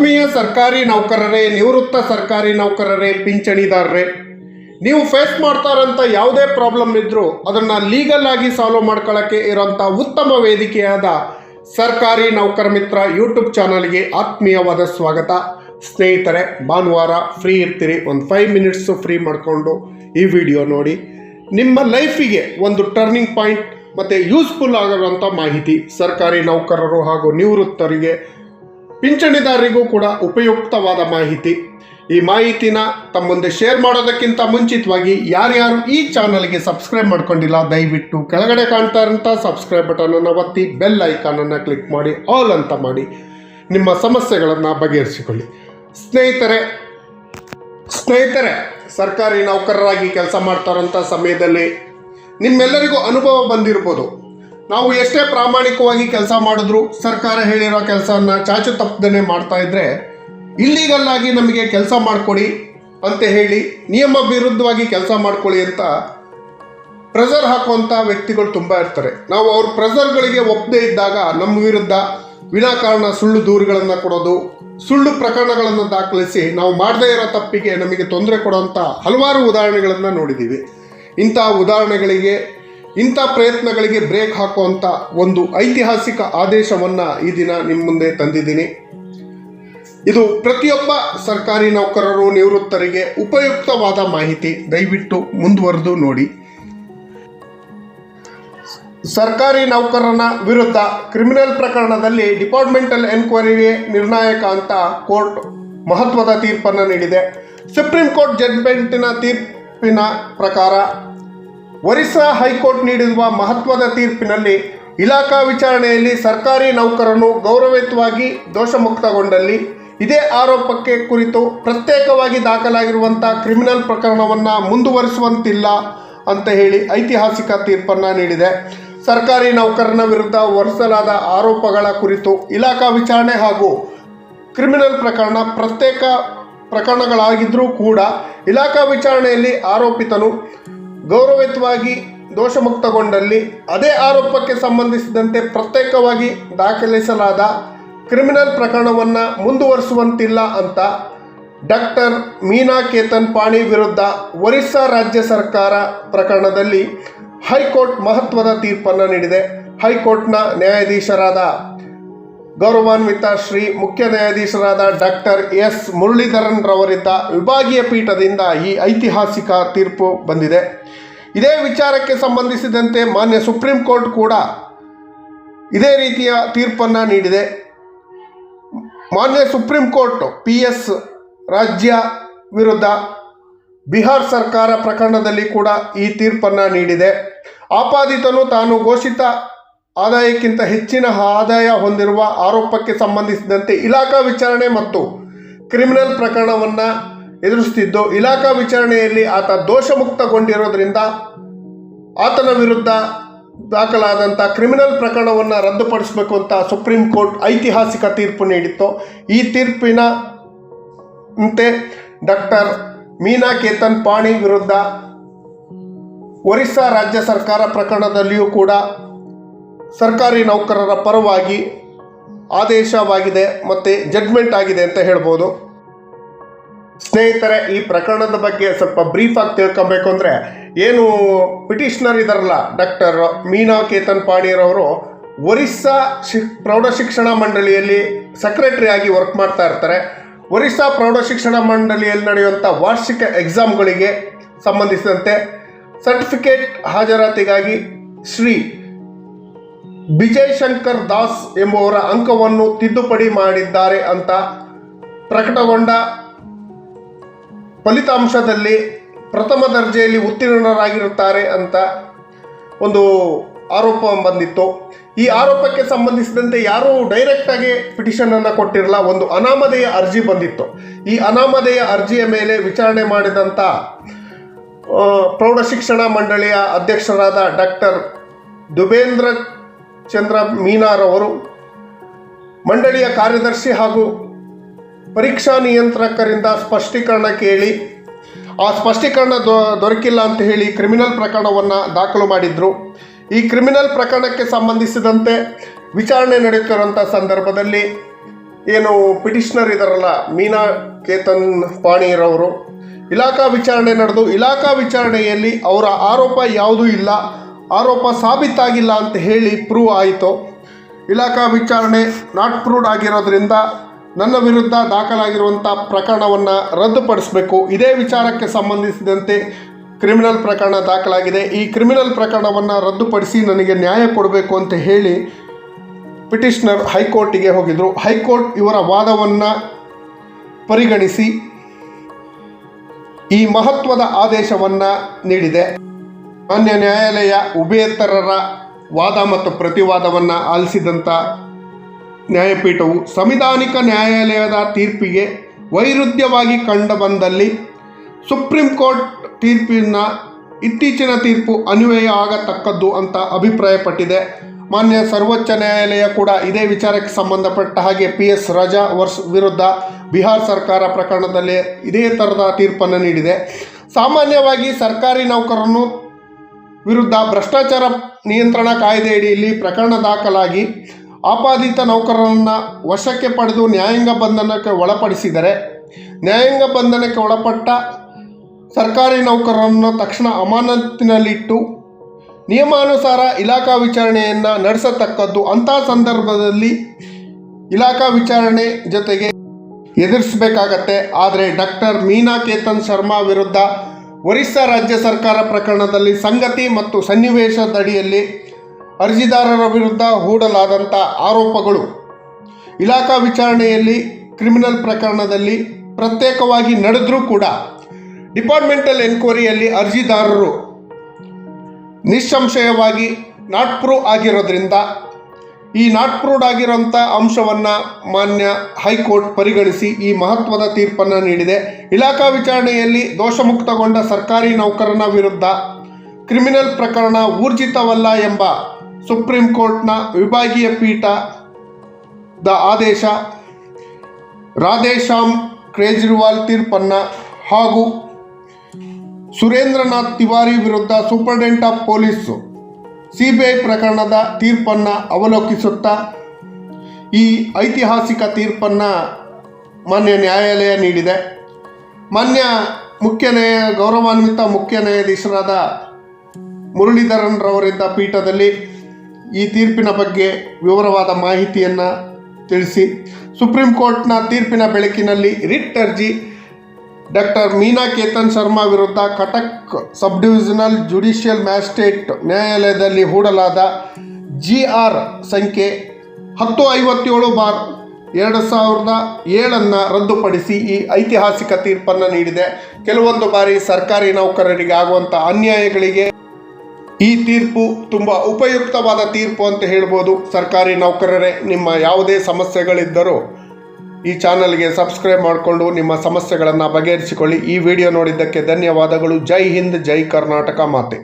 ಆತ್ಮೀಯ ಸರ್ಕಾರಿ ನೌಕರರೇ, ನಿವೃತ್ತ ಸರ್ಕಾರಿ ನೌಕರರೇ, ಪಿಂಚಣಿದಾರರೇ, ನೀವು ಫೇಸ್ ಮಾಡ್ತಾರಂತ ಯಾವುದೇ ಪ್ರಾಬ್ಲಮ್ ಇದ್ದರೂ ಅದನ್ನು ಲೀಗಲ್ ಆಗಿ ಸಾಲ್ವ್ ಮಾಡ್ಕೊಳ್ಳೋಕ್ಕೆ ಇರೋಂಥ ಉತ್ತಮ ವೇದಿಕೆಯಾದ ಸರ್ಕಾರಿ ನೌಕರ ಮಿತ್ರ ಯೂಟ್ಯೂಬ್ ಚಾನಲ್ಗೆ ಆತ್ಮೀಯವಾದ ಸ್ವಾಗತ. ಸ್ನೇಹಿತರೆ, ಭಾನುವಾರ ಫ್ರೀ ಇರ್ತೀರಿ. ಒಂದು ಫೈವ್ ಮಿನಿಟ್ಸು ಫ್ರೀ ಮಾಡಿಕೊಂಡು ಈ ವಿಡಿಯೋ ನೋಡಿ. ನಿಮ್ಮ ಲೈಫಿಗೆ ಒಂದು ಟರ್ನಿಂಗ್ ಪಾಯಿಂಟ್ ಮತ್ತು ಯೂಸ್ಫುಲ್ ಆಗಿರುವಂಥ ಮಾಹಿತಿ ಸರ್ಕಾರಿ ನೌಕರರು ಹಾಗೂ ನಿವೃತ್ತರಿಗೆ ಪಿಂಚಣಿದಾರರಿಗೂ ಕೂಡ ಉಪಯುಕ್ತವಾದ ಮಾಹಿತಿ. ಈ ಮಾಹಿತಿನ ತಮ್ಮ ಮುಂದೆ ಶೇರ್ ಮಾಡೋದಕ್ಕಿಂತ ಮುಂಚಿತವಾಗಿ ಯಾರ್ಯಾರು ಈ ಚಾನಲ್ಗೆ ಸಬ್ಸ್ಕ್ರೈಬ್ ಮಾಡ್ಕೊಂಡಿಲ್ಲ, ದಯವಿಟ್ಟು ಕೆಳಗಡೆ ಕಾಣ್ತಾ ಇರೋಂಥ ಸಬ್ಸ್ಕ್ರೈಬ್ ಬಟನನ್ನು ಒತ್ತಿ ಬೆಲ್ ಐಕಾನನ್ನು ಕ್ಲಿಕ್ ಮಾಡಿ ಆಲ್ ಅಂತ ಮಾಡಿ. ನಿಮ್ಮ ಸಮಸ್ಯೆಗಳನ್ನು ಬಗೆಹರಿಸಿಕೊಳ್ಳಿ. ಸ್ನೇಹಿತರೆ ಸ್ನೇಹಿತರೆ, ಸರ್ಕಾರಿ ನೌಕರರಾಗಿ ಕೆಲಸ ಮಾಡ್ತಾರಂಥ ಸಮಯದಲ್ಲಿ ನಿಮ್ಮೆಲ್ಲರಿಗೂ ಅನುಭವ ಬಂದಿರ್ಬೋದು. ನಾವು ಎಷ್ಟೇ ಪ್ರಾಮಾಣಿಕವಾಗಿ ಕೆಲಸ ಮಾಡಿದ್ರು ಸರ್ಕಾರ ಹೇಳಿರೋ ಕೆಲಸವನ್ನು ಚಾಚು ತಪ್ಪದೇ ಮಾಡ್ತಾ ಇದ್ರೆ ಇಲ್ಲಿಗಲ್ ನಮಗೆ ಕೆಲಸ ಮಾಡಿಕೊಡಿ ಅಂತ ಹೇಳಿ ನಿಯಮ ವಿರುದ್ಧವಾಗಿ ಕೆಲಸ ಮಾಡ್ಕೊಳ್ಳಿ ಅಂತ ಪ್ರೆಸರ್ ಹಾಕುವಂಥ ವ್ಯಕ್ತಿಗಳು ತುಂಬ ಇರ್ತಾರೆ. ನಾವು ಅವ್ರ ಪ್ರೆಸರ್ಗಳಿಗೆ ಒಪ್ಪದೇ ಇದ್ದಾಗ ನಮ್ಮ ವಿರುದ್ಧ ವಿನಾಕಾರಣ ಸುಳ್ಳು ದೂರುಗಳನ್ನು ಕೊಡೋದು, ಸುಳ್ಳು ಪ್ರಕರಣಗಳನ್ನು ದಾಖಲಿಸಿ ನಾವು ಮಾಡದೇ ಇರೋ ತಪ್ಪಿಗೆ ನಮಗೆ ತೊಂದರೆ ಕೊಡುವಂಥ ಹಲವಾರು ಉದಾಹರಣೆಗಳನ್ನು ನೋಡಿದ್ದೀವಿ ಇಂಥ ಉದಾಹರಣೆಗಳಿಗೆ ಇಂಥ ಪ್ರಯತ್ನಗಳಿಗೆ ಬ್ರೇಕ್ ಹಾಕುವಂಥ ಒಂದು ಐತಿಹಾಸಿಕ ಆದೇಶವನ್ನು ಈ ದಿನ ನಿಮ್ಮ ಮುಂದೆ ತಂದಿದ್ದೀನಿ. ಇದು ಪ್ರತಿಯೊಬ್ಬ ಸರ್ಕಾರಿ ನೌಕರರು, ನಿವೃತ್ತರಿಗೆ ಉಪಯುಕ್ತವಾದ ಮಾಹಿತಿ. ದಯವಿಟ್ಟು ಮುಂದುವರೆದು ನೋಡಿ. ಸರ್ಕಾರಿ ನೌಕರನ ವಿರುದ್ಧ ಕ್ರಿಮಿನಲ್ ಪ್ರಕರಣದಲ್ಲಿ ಡಿಪಾರ್ಟ್ಮೆಂಟಲ್ ಎನ್ಕ್ವೈರಿಗೆ ನಿರ್ಣಾಯಕ ಅಂತ ಕೋರ್ಟ್ ಮಹತ್ವದ ತೀರ್ಪನ್ನು ನೀಡಿದೆ. ಸುಪ್ರೀಂ ಕೋರ್ಟ್ ಜಡ್ಜ್ಮೆಂಟಿನ ತೀರ್ಪಿನ ಪ್ರಕಾರ ಒರಿಸ್ಸಾ ಹೈಕೋರ್ಟ್ ನೀಡಿರುವ ಮಹತ್ವದ ತೀರ್ಪಿನಲ್ಲಿ ಇಲಾಖಾ ವಿಚಾರಣೆಯಲ್ಲಿ ಸರ್ಕಾರಿ ನೌಕರನು ಗೌರವಯುತವಾಗಿ ದೋಷಮುಕ್ತಗೊಂಡಲ್ಲಿ ಇದೇ ಆರೋಪಕ್ಕೆ ಕುರಿತು ಪ್ರತ್ಯೇಕವಾಗಿ ದಾಖಲಾಗಿರುವಂಥ ಕ್ರಿಮಿನಲ್ ಪ್ರಕರಣವನ್ನು ಮುಂದುವರಿಸುವಂತಿಲ್ಲ ಅಂತ ಹೇಳಿ ಐತಿಹಾಸಿಕ ತೀರ್ಪನ್ನು ನೀಡಿದೆ. ಸರ್ಕಾರಿ ನೌಕರನ ವಿರುದ್ಧ ಹೊರಿಸಲಾದ ಆರೋಪಗಳ ಕುರಿತು ಇಲಾಖಾ ವಿಚಾರಣೆ ಹಾಗೂ ಕ್ರಿಮಿನಲ್ ಪ್ರಕರಣ ಪ್ರತ್ಯೇಕ ಪ್ರಕರಣಗಳಾಗಿದ್ದರೂ ಕೂಡ ಇಲಾಖಾ ವಿಚಾರಣೆಯಲ್ಲಿ ಆರೋಪಿತನು ಗೌರವಯುತವಾಗಿ ದೋಷಮುಕ್ತಗೊಂಡಲ್ಲಿ ಅದೇ ಆರೋಪಕ್ಕೆ ಸಂಬಂಧಿಸಿದಂತೆ ಪ್ರತ್ಯೇಕವಾಗಿ ದಾಖಲಿಸಲಾದ ಕ್ರಿಮಿನಲ್ ಪ್ರಕರಣವನ್ನು ಮುಂದುವರಿಸುವಂತಿಲ್ಲ ಅಂತ ಡಾಕ್ಟರ್ ಮೀನಾ ಕೇತನ್ ಪಾಣಿ ವಿರುದ್ಧ ಒರಿಸ್ಸಾ ರಾಜ್ಯ ಸರ್ಕಾರ ಪ್ರಕರಣದಲ್ಲಿ ಹೈಕೋರ್ಟ್ ಮಹತ್ವದ ತೀರ್ಪನ್ನು ನೀಡಿದೆ. ಹೈಕೋರ್ಟ್ನ ನ್ಯಾಯಾಧೀಶರಾದ ಗೌರವಾನ್ವಿತ ಶ್ರೀ ಮುಖ್ಯ ನ್ಯಾಯಾಧೀಶರಾದ ಡಾಕ್ಟರ್ ಎಸ್ ಮುರಳೀಧರನ್ ರವರಿದ್ದ ವಿಭಾಗೀಯ ಪೀಠದಿಂದ ಈ ಐತಿಹಾಸಿಕ ತೀರ್ಪು ಬಂದಿದೆ. ಇದೇ ವಿಚಾರಕ್ಕೆ ಸಂಬಂಧಿಸಿದಂತೆ ಮಾನ್ಯ ಸುಪ್ರೀಂ ಕೋರ್ಟ್ ಕೂಡ ಇದೇ ರೀತಿಯ ತೀರ್ಪನ್ನು ನೀಡಿದೆ. ಮಾನ್ಯ ಸುಪ್ರೀಂ ಕೋರ್ಟ್, ಪಿ ಎಸ್ ರಾಜ್ಯ ವಿರುದ್ಧ ಬಿಹಾರ್ ಸರ್ಕಾರ ಪ್ರಕರಣದಲ್ಲಿ ಕೂಡ ಈ ತೀರ್ಪನ್ನು ನೀಡಿದೆ. ಆಪಾದಿತನು ತಾನು ಘೋಷಿತ ಆದಾಯಕ್ಕಿಂತ ಹೆಚ್ಚಿನ ಆದಾಯ ಹೊಂದಿರುವ ಆರೋಪಕ್ಕೆ ಸಂಬಂಧಿಸಿದಂತೆ ಇಲಾಖಾ ವಿಚಾರಣೆ ಮತ್ತು ಕ್ರಿಮಿನಲ್ ಪ್ರಕರಣವನ್ನು ಎದುರಿಸುತ್ತಿದ್ದು. ಇಲಾಖಾ ವಿಚಾರಣೆಯಲ್ಲಿ ಆತ ದೋಷಮುಕ್ತಗೊಂಡಿರೋದ್ರಿಂದ ಆತನ ವಿರುದ್ಧ ದಾಖಲಾದಂಥ ಕ್ರಿಮಿನಲ್ ಪ್ರಕರಣವನ್ನು ರದ್ದುಪಡಿಸಬೇಕು ಅಂತ ಸುಪ್ರೀಂ ಕೋರ್ಟ್ ಐತಿಹಾಸಿಕ ತೀರ್ಪು ನೀಡಿತ್ತು. ಈ ತೀರ್ಪಿನ ಅಂತೆ ಡಾಕ್ಟರ್ ಮೀನಾ ಕೇತನ್ ಪಾಣಿ ವಿರುದ್ಧ ಒರಿಸ್ಸಾ ರಾಜ್ಯ ಸರ್ಕಾರ ಪ್ರಕರಣದಲ್ಲಿಯೂ ಕೂಡ ಸರ್ಕಾರಿ ನೌಕರರ ಪರವಾಗಿ ಆದೇಶವಾಗಿದೆ ಮತ್ತು ಜಡ್ಮೆಂಟ್ ಆಗಿದೆ ಅಂತ ಹೇಳ್ಬೋದು. ಸ್ನೇಹಿತರೆ, ಈ ಪ್ರಕರಣದ ಬಗ್ಗೆ ಸ್ವಲ್ಪ ಬ್ರೀಫಾಗಿ ತಿಳ್ಕೊಬೇಕು ಅಂದರೆ, ಏನು ಪಿಟಿಷನರ್ ಇದಾರಲ್ಲ ಡಾಕ್ಟರ್ ಮೀನಾ ಕೇತನ್ ಪಾಣಿಯರವರು ಒರಿಸ್ಸಾ ಶಿ ಪ್ರೌಢಶಿಕ್ಷಣ ಮಂಡಳಿಯಲ್ಲಿ ಸೆಕ್ರೆಟರಿ ಆಗಿ ವರ್ಕ್ ಮಾಡ್ತಾ ಇರ್ತಾರೆ. ಒರಿಸ್ಸಾ ಪ್ರೌಢಶಿಕ್ಷಣ ಮಂಡಳಿಯಲ್ಲಿ ನಡೆಯುವಂಥ ವಾರ್ಷಿಕ ಎಕ್ಸಾಮ್ಗಳಿಗೆ ಸಂಬಂಧಿಸಿದಂತೆ ಸರ್ಟಿಫಿಕೇಟ್ ಹಾಜರಾತಿಗಾಗಿ ಶ್ರೀ ವಿಜಯ್ ಶಂಕರ್ ದಾಸ್ ಎಂಬುವರ ಅಂಕವನ್ನು ತಿದ್ದುಪಡಿ ಮಾಡಿದ್ದಾರೆ ಅಂತ ಪ್ರಕಟಗೊಂಡ ಫಲಿತಾಂಶದಲ್ಲಿ ಪ್ರಥಮ ದರ್ಜೆಯಲ್ಲಿ ಉತ್ತೀರ್ಣರಾಗಿರುತ್ತಾರೆ ಅಂತ ಒಂದು ಆರೋಪ ಬಂದಿತ್ತು. ಈ ಆರೋಪಕ್ಕೆ ಸಂಬಂಧಿಸಿದಂತೆ ಯಾರೂ ಡೈರೆಕ್ಟಾಗಿ ಪಿಟಿಷನನ್ನು ಕೊಟ್ಟಿರಲ್ಲ, ಒಂದು ಅನಾಮಧೇಯ ಅರ್ಜಿ ಬಂದಿತ್ತು. ಈ ಅನಾಮಧೇಯ ಅರ್ಜಿಯ ಮೇಲೆ ವಿಚಾರಣೆ ಮಾಡಿದಂಥ ಪ್ರೌಢಶಿಕ್ಷಣ ಮಂಡಳಿಯ ಅಧ್ಯಕ್ಷರಾದ ಡಾಕ್ಟರ್ ದುಬೇಂದ್ರ ಚಂದ್ರ ಮೀನಾರವರು, ಮಂಡಳಿಯ ಕಾರ್ಯದರ್ಶಿ ಹಾಗೂ ಪರೀಕ್ಷಾ ನಿಯಂತ್ರಕರಿಂದ ಸ್ಪಷ್ಟೀಕರಣ ಕೇಳಿ, ಆ ಸ್ಪಷ್ಟೀಕರಣ ದೊರಕಿಲ್ಲ ಅಂತ ಹೇಳಿ ಕ್ರಿಮಿನಲ್ ಪ್ರಕರಣವನ್ನು ದಾಖಲು ಮಾಡಿದ್ರು. ಈ ಕ್ರಿಮಿನಲ್ ಪ್ರಕರಣಕ್ಕೆ ಸಂಬಂಧಿಸಿದಂತೆ ವಿಚಾರಣೆ ನಡೆಯುತ್ತಿರುವಂಥ ಸಂದರ್ಭದಲ್ಲಿ ಏನು ಪಿಟಿಷನರ್ ಇದಾರಲ್ಲ, ಮೀನಾ ಕೇತನ್ ಪಾಣಿರವರು. ಇಲಾಖಾ ವಿಚಾರಣೆ ನಡೆದು, ಇಲಾಖಾ ವಿಚಾರಣೆಯಲ್ಲಿ ಅವರ ಆರೋಪ ಯಾವುದೂ ಇಲ್ಲ, ಆರೋಪ ಸಾಬೀತಾಗಿಲ್ಲ ಅಂತ ಹೇಳಿ ಪ್ರೂವ್ ಆಯಿತು. ಇಲಾಖಾ ವಿಚಾರಣೆ ನಾಟ್ ಪ್ರೂವ್ಡ್ ಆಗಿರೋದ್ರಿಂದ ನನ್ನ ವಿರುದ್ಧ ದಾಖಲಾಗಿರುವಂಥ ಪ್ರಕರಣವನ್ನು ರದ್ದುಪಡಿಸಬೇಕು. ಇದೇ ವಿಚಾರಕ್ಕೆ ಸಂಬಂಧಿಸಿದಂತೆ ಕ್ರಿಮಿನಲ್ ಪ್ರಕರಣ ದಾಖಲಾಗಿದೆ. ಈ ಕ್ರಿಮಿನಲ್ ಪ್ರಕರಣವನ್ನು ರದ್ದುಪಡಿಸಿ ನನಗೆ ನ್ಯಾಯ ಕೊಡಬೇಕು ಅಂತ ಹೇಳಿ ಪಿಟಿಷನರ್ ಹೈಕೋರ್ಟಿಗೆ ಹೋಗಿದ್ರು. ಹೈಕೋರ್ಟ್ ಇವರ ವಾದವನ್ನು ಪರಿಗಣಿಸಿ ಈ ಮಹತ್ವದ ಆದೇಶವನ್ನು ನೀಡಿದೆ. ಮಾನ್ಯ ನ್ಯಾಯಾಲಯ ಉಭಯತರರ ವಾದ ಮತ್ತು ಪ್ರತಿವಾದವನ್ನು ಆಲಿಸಿದಂಥ ನ್ಯಾಯಪೀಠವು ಸಂವಿಧಾನಿಕ ನ್ಯಾಯಾಲಯದ ತೀರ್ಪಿಗೆ ವೈರುಧ್ಯವಾಗಿ ಕಂಡುಬಂದಲ್ಲಿ ಸುಪ್ರೀಂ ಕೋರ್ಟ್ ತೀರ್ಪಿನ ಇತ್ತೀಚಿನ ತೀರ್ಪು ಅನ್ವಯ ಆಗತಕ್ಕದ್ದು ಅಂತ ಅಭಿಪ್ರಾಯಪಟ್ಟಿದೆ. ಮಾನ್ಯ ಸರ್ವೋಚ್ಚ ನ್ಯಾಯಾಲಯ ಕೂಡ ಇದೇ ವಿಚಾರಕ್ಕೆ ಸಂಬಂಧಪಟ್ಟ ಹಾಗೆ ಪಿ ಎಸ್ ರಜಾ ವರ್ಷ ವಿರುದ್ಧ ಬಿಹಾರ್ ಸರ್ಕಾರ ಪ್ರಕರಣದಲ್ಲಿ ಇದೇ ಥರದ ತೀರ್ಪನ್ನು ನೀಡಿದೆ. ಸಾಮಾನ್ಯವಾಗಿ ಸರ್ಕಾರಿ ನೌಕರನ್ನು ವಿರುದ್ಧ ಭ್ರಷ್ಟಾಚಾರ ನಿಯಂತ್ರಣ ಕಾಯ್ದೆಯಡಿಯಲ್ಲಿ ಪ್ರಕರಣ ದಾಖಲಾಗಿ ಆಪಾದಿತ ನೌಕರರನ್ನು ವಶಕ್ಕೆ ಪಡೆದು ನ್ಯಾಯಾಂಗ ಬಂಧನಕ್ಕೆ ಒಳಪಡಿಸಿದರೆ, ನ್ಯಾಯಾಂಗ ಬಂಧನಕ್ಕೆ ಒಳಪಟ್ಟ ಸರ್ಕಾರಿ ನೌಕರರನ್ನು ತಕ್ಷಣ ಅಮಾನತಿನಲ್ಲಿಟ್ಟು ನಿಯಮಾನುಸಾರ ಇಲಾಖಾ ವಿಚಾರಣೆಯನ್ನು ನಡೆಸತಕ್ಕದ್ದು ಅಂಥ ಸಂದರ್ಭದಲ್ಲಿ ಇಲಾಖಾ ವಿಚಾರಣೆ ಜೊತೆಗೆ ಎದುರಿಸಬೇಕಾಗತ್ತೆ. ಆದರೆ ಡಾಕ್ಟರ್ ಮೀನಾ ಕೇತನ್ ಶರ್ಮಾ ವಿರುದ್ಧ ಒರಿಸ್ಸಾ ರಾಜ್ಯ ಸರ್ಕಾರ ಪ್ರಕರಣದಲ್ಲಿ ಸಂಗತಿ ಮತ್ತು ಸನ್ನಿವೇಶದಡಿಯಲ್ಲಿ ಅರ್ಜಿದಾರರ ವಿರುದ್ಧ ಹೂಡಲಾದಂಥ ಆರೋಪಗಳು. ಇಲಾಖಾ ವಿಚಾರಣೆಯಲ್ಲಿ ಕ್ರಿಮಿನಲ್ ಪ್ರಕರಣದಲ್ಲಿ ಪ್ರತ್ಯೇಕವಾಗಿ ನಡೆದರೂ ಕೂಡ ಡಿಪಾರ್ಟ್ಮೆಂಟಲ್ ಎನ್ಕ್ವೈರಿಯಲ್ಲಿ ಅರ್ಜಿದಾರರು ನಿಸ್ಸಂಶಯವಾಗಿ ನಾಟ್ ಪ್ರೂವ್ ಆಗಿರೋದ್ರಿಂದ ಈ ನಾಟ್ ಪ್ರೂವ್ಡ್ ಆಗಿರೋಂಥ ಅಂಶವನ್ನು ಮಾನ್ಯ ಹೈಕೋರ್ಟ್ ಪರಿಗಣಿಸಿ ಈ ಮಹತ್ವದ ತೀರ್ಪನ್ನು ನೀಡಿದೆ. ಇಲಾಖಾ ವಿಚಾರಣೆಯಲ್ಲಿ ದೋಷಮುಕ್ತಗೊಂಡ ಸರ್ಕಾರಿ ನೌಕರನ ವಿರುದ್ಧ ಕ್ರಿಮಿನಲ್ ಪ್ರಕರಣ ಊರ್ಜಿತವಲ್ಲ ಎಂಬ ಸುಪ್ರೀಂ ಕೋರ್ಟ್ನ ವಿಭಾಗೀಯ ಪೀಠದ ಆದೇಶ, ರಾಧೇಶ್ಯಾಮ್ ಕೇಜ್ರಿವಾಲ್ ತೀರ್ಪನ್ನ ಹಾಗೂ ಸುರೇಂದ್ರನಾಥ್ ತಿವಾರಿ ವಿರುದ್ಧ ಸೂಪರ್ಡೆಂಟ್ ಆಫ್ ಪೊಲೀಸ್ ಸಿಬಿಐ ಪ್ರಕರಣದ ತೀರ್ಪನ್ನು ಅವಲೋಕಿಸುತ್ತಾ, ಈ ಐತಿಹಾಸಿಕ ತೀರ್ಪನ್ನು ಮಾನ್ಯ ನ್ಯಾಯಾಲಯ ನೀಡಿದೆ. ಮಾನ್ಯ ಮುಖ್ಯ ನ್ಯಾಯ ಗೌರವಾನ್ವಿತ ಮುಖ್ಯ ನ್ಯಾಯಾಧೀಶರಾದ ಮುರಳೀಧರನ್ ರವರಿದ್ದ ಪೀಠದಲ್ಲಿ ಈ ತೀರ್ಪಿನ ಬಗ್ಗೆ ವಿವರವಾದ ಮಾಹಿತಿಯನ್ನು ತಿಳಿಸಿ. ಸುಪ್ರೀಂ ಕೋರ್ಟ್ನ ತೀರ್ಪಿನ ಬೆಳಕಿನಲ್ಲಿ ರಿಟ್ ಅರ್ಜಿ. ಡಾಕ್ಟರ್ ಮೀನಾ ಕೇತನ್ ಶರ್ಮಾ ವಿರುದ್ಧ Cuttack sub divisional judicial magistrate ನ್ಯಾಯಾಲಯದಲ್ಲಿ ಹೂಡಲಾದ ಜಿ ಆರ್ ಸಂಖ್ಯೆ ಹತ್ತು ಐವತ್ತೇಳು ಬಾರ್ ಎರಡು ಸಾವಿರದ ಏಳನ್ನು ರದ್ದುಪಡಿಸಿ ಈ ಐತಿಹಾಸಿಕ ತೀರ್ಪನ್ನು ನೀಡಿದೆ. ಕೆಲವೊಂದು ಬಾರಿ ಸರ್ಕಾರಿ ನೌಕರರಿಗೆ ಆಗುವಂಥ ಅನ್ಯಾಯಗಳಿಗೆ ಈ ತೀರ್ಪು ತುಂಬ ಉಪಯುಕ್ತವಾದ ತೀರ್ಪು ಅಂತ ಹೇಳ್ಬೋದು. ಸರ್ಕಾರಿ ನೌಕರರೇ, ನಿಮ್ಮ ಯಾವುದೇ ಸಮಸ್ಯೆಗಳಿದ್ದರೂ ಈ ಚಾನಲ್ಗೆ ಸಬ್ಸ್ಕ್ರೈಬ್ ಮಾಡಿಕೊಂಡು ನಿಮ್ಮ ಸಮಸ್ಯೆಗಳನ್ನು ಬಗೆಹರಿಸಿಕೊಳ್ಳಿ. ಈ ವಿಡಿಯೋ ನೋಡಿದ್ದಕ್ಕೆ ಧನ್ಯವಾದಗಳು. ಜೈ ಹಿಂದ್, ಜೈ ಕರ್ನಾಟಕ ಮಾತೆ.